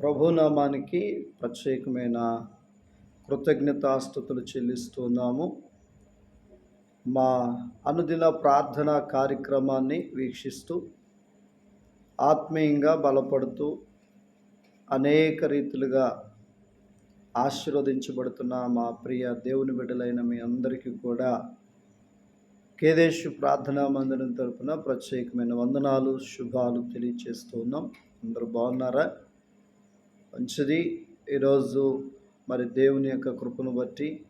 ప్రభునామానికి ప్రత్యేకమైన కృతజ్ఞతాస్థుతులు చెల్లిస్తున్నాము. మా అనుదిన ప్రార్థన కార్యక్రమాన్ని వీక్షిస్తూ ఆత్మీయంగా బలపడుతూ అనేక రీతులుగా ఆశీర్వదించబడుతున్న మా ప్రియ దేవుని బిడ్డలైన మీ అందరికీ కూడా కేదేశు ప్రార్థనా మందిరం తరపున ప్రత్యేకమైన వందనాలు శుభాలు తెలియచేస్తూ ఉన్నాం అందరూ బాగున్నారా? మంచిది. ఈరోజు మరి దేవుని యొక్క కృపను బట్టి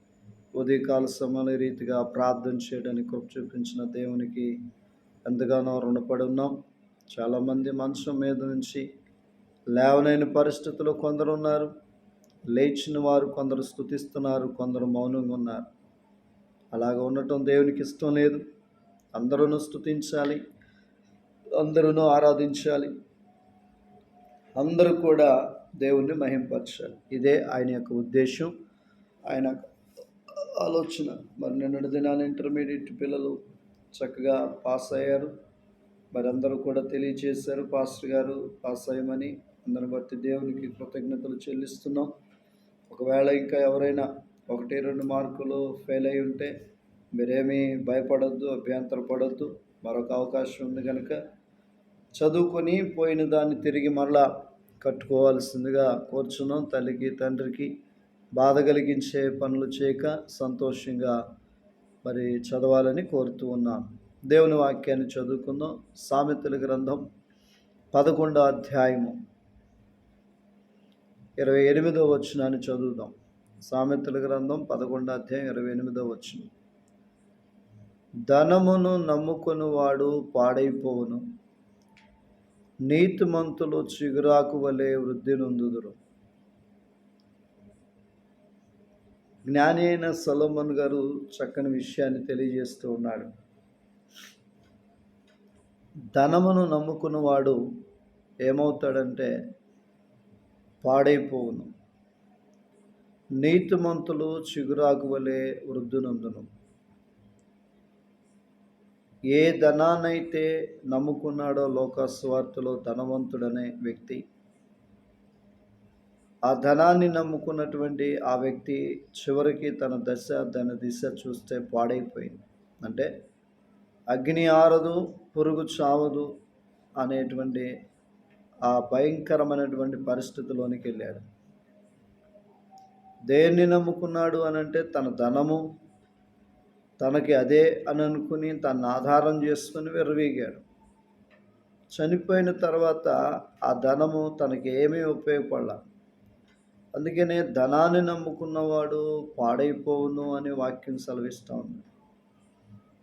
ఉదయకాల సమయ రీతిగా ప్రార్థన చేయడానికి కృప చూపించిన దేవునికి ఎంతగానో రుణపడి ఉన్నాం. చాలామంది మంచం మీద నుంచి లేవనైన పరిస్థితులు కొందరు ఉన్నారు. లేచిన వారు కొందరు స్థుతిస్తున్నారు కొందరు మౌనంగా ఉన్నారు. అలాగ ఉండటం దేవునికి ఇష్టం లేదు. అందరూ స్థుతించాలి అందరూ ఆరాధించాలి. అందరూ కూడా దేవుణ్ణి మహింపరచాలి. ఇదే ఆయన యొక్క ఉద్దేశం. ఆయన ఆలోచన. మరి నిన్నటి దినాన్ని ఇంటర్మీడియట్ పిల్లలు చక్కగా పాస్ అయ్యారు. మరి అందరూ కూడా తెలియచేశారు. పాస్టర్ గారు పాస్ అయ్యమని అందరిని బట్టి దేవునికి కృతజ్ఞతలు చెల్లిస్తున్నాం. ఒకవేళ ఇంకా ఎవరైనా ఒకటి రెండు మార్కులు ఫెయిల్ అయి ఉంటే మీరేమీ భయపడద్దు అభ్యంతరపడద్దు. మరొక అవకాశం ఉంది కనుక చదువుకొని పోయిన దాన్ని తిరిగి మరలా కట్టుకోవాల్సిందిగా కోరుచున్నాం. తల్లికి తండ్రికి బాధ కలిగించే పనులు చేయక సంతోషంగా మరి చదవాలని కోరుతూ ఉన్నాం. దేవుని వాక్యాన్ని చదువుకుందాం. సామెతల గ్రంథం పదకొండో అధ్యాయము ఇరవై ఎనిమిదో వచ్చినాన్ని చదువుదాం. సామెతల గ్రంథం పదకొండో అధ్యాయం ఇరవై ఎనిమిదో వచ్చిన ధనమును నమ్ముకుని వాడు పాడైపోవును. నీతిమంతులు చిగురాకు వలె వృద్ధి నొందుదురు. జ్ఞాని అయిన సొలమన్ గారు చక్కని విషయాన్ని తెలియజేస్తూ ఉన్నాడు. ధనమును నమ్ముకున్నవాడు ఏమవుతాడంటే పాడైపోవును. నీతిమంతులు చిగురాకు వలె వృద్ధునందును ఏ ధనాన్నైతే నమ్ముకున్నాడో లోకస్వార్థలో ధనవంతుడనే వ్యక్తి ఆ ధనాన్ని నమ్ముకున్నటువంటి ఆ వ్యక్తి చివరికి తన దశ తన దిశ చూస్తే పాడైపోయింది. అంటే అగ్ని ఆరదు పురుగు చావదు అనేటువంటి ఆ భయంకరమైనటువంటి పరిస్థితిలోనికి వెళ్ళాడు. దేన్ని నమ్ముకున్నాడు అని అంటే తన ధనము తనకి అదే అని అనుకుని తన ఆధారం చేసుకుని విర్రవీగాడు. చనిపోయిన తర్వాత ఆ ధనము తనకి ఏమీ ఉపయోగపడాల. అందుకనే ధనాన్ని నమ్ముకున్నవాడు పాడైపోవును అనే వాక్యం సెలవిస్తూ ఉంది.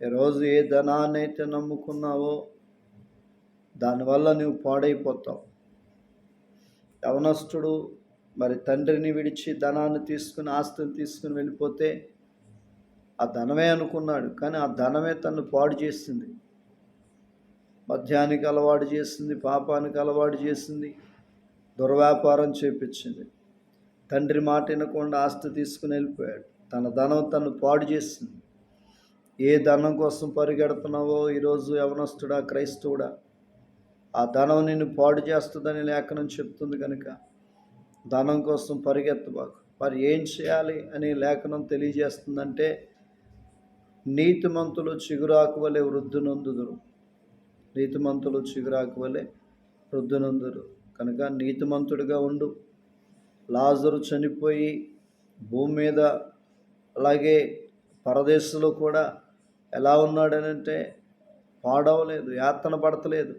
ఈరోజు ఏ ధనాన్ని అయితే నమ్ముకున్నావో దానివల్ల నువ్వు పాడైపోతావు. యవనస్తుడు మరి తండ్రిని విడిచి ధనాన్ని తీసుకుని ఆస్తిని తీసుకుని వెళ్ళిపోతే ఆ ధనమే అనుకున్నాడు కానీ ఆ ధనమే తను పాడు చేసింది మద్యానికి అలవాటు చేసింది పాపానికి అలవాటు చేసింది దుర్వ్యాపారం చేపించింది. తండ్రి మాట వినకుండా ఆస్తి తీసుకుని వెళ్ళిపోయాడు. తన ధనం తను పాడు చేసింది ఏ ధనం కోసం పరిగెడుతున్నావో ఈరోజు యవనస్తుడా క్రైస్తవుడా? ఆ ధనం నిన్ను పాడు చేస్తుందని లేఖనం చెప్తుంది కనుక ధనం కోసం పరిగెత్తబాకు. మరి ఏం చేయాలి అని లేఖనం తెలియజేస్తుందంటే నీతిమంతులు చిగురాకు వలె వృద్ధునందుదురు. నీతిమంతులు చిగురాకు వలె వృద్ధునందురు కనుక నీతిమంతుడిగా ఉండు. లాజరు చనిపోయి భూమి మీద అలాగే పరదేశంలో కూడా ఎలా ఉన్నాడనంటే పాడవలేదు యాతన పడతలేదు.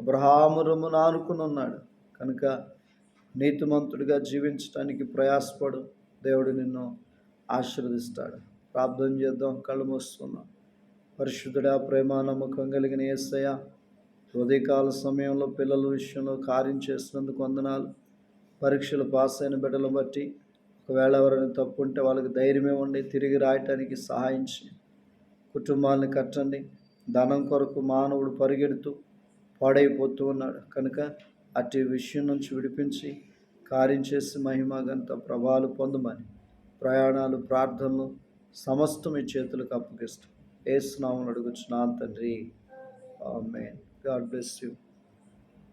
అబ్రహాము రొమ్మును ఆనుకుని ఉన్నాడు. కనుక నీతిమంతుడిగా జీవించడానికి ప్రయాసపడు. దేవుడు నిన్ను ఆశీర్వదిస్తాడు. ప్రార్థన చేద్దాం కళ్ళు మూస్తున్నాం పరిశుద్ధుడా ప్రేమ నమ్మకం కలిగిన ఏసయ ఉదయకాల సమయంలో పిల్లల విషయంలో కార్యం చేసినందుకు వందనాలు. పరీక్షలు పాస్ అయిన బిడ్డలు బట్టి ఒకవేళ ఎవరైనా తప్పు ఉంటే వాళ్ళకి ధైర్యం ఇవ్వండి తిరిగి రాయటానికి సహాయించి కుటుంబాన్ని కట్టండి. ధనం కొరకు మానవుడు పరిగెడుతూ పాడైపోతూ ఉన్నాడు. కనుక అటు విషయం నుంచి విడిపించి కార్యం చేసి మహిమగంత ప్రభావాలు పొందమని ప్రయాణాలు ప్రార్థనలు సమస్తం మీ చేతులకు అప్పగిస్తాం ఏ స్నామం అడుగుచున్నాను తండ్రి. ఆమెన్. God bless you.